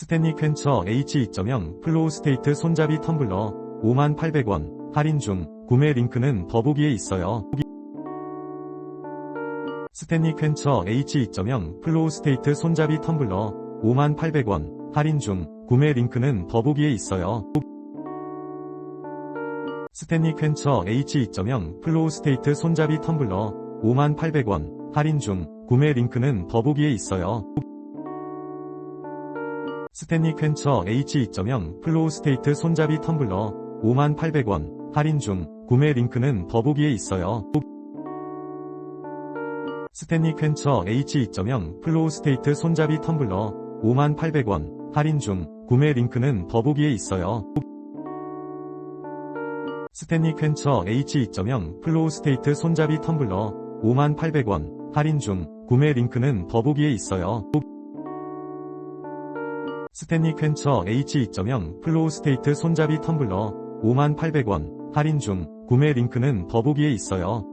스탠리 퀘처 H2.0 플로우 스테이트 손잡이 텀블러 58,800원 할인 중 구매 링크는 더보기에 있어요. 스탠리 퀘처 H2.0 플로우 스테이트 손잡이 텀블러 58,800원 할인 중 구매 링크는 더보기에 있어요. 스탠리 퀘처 H2.0 플로우 스테이트 손잡이 텀블러 58,800원 할인 중 구매 링크는 더보기에 있어요. 스탠리 퀘처 H2.0 플로우 스테이트 손잡이 텀블러 58,800원 할인 중 구매 링크는 더보기에 있어요. 스탠리 퀘처 H2.0 플로우 스테이트 손잡이 텀블러 58,800원 할인 중 구매 링크는 더보기에 있어요. 스탠리 퀘처 H2.0 플로우 스테이트 손잡이 텀블러 58,800원 할인 중 구매 링크는 더보기에 있어요. 스탠리 퀘처 H2.0 플로우 스테이트 손잡이 텀블러 58,800원 할인 중 구매 링크는 더보기에 있어요.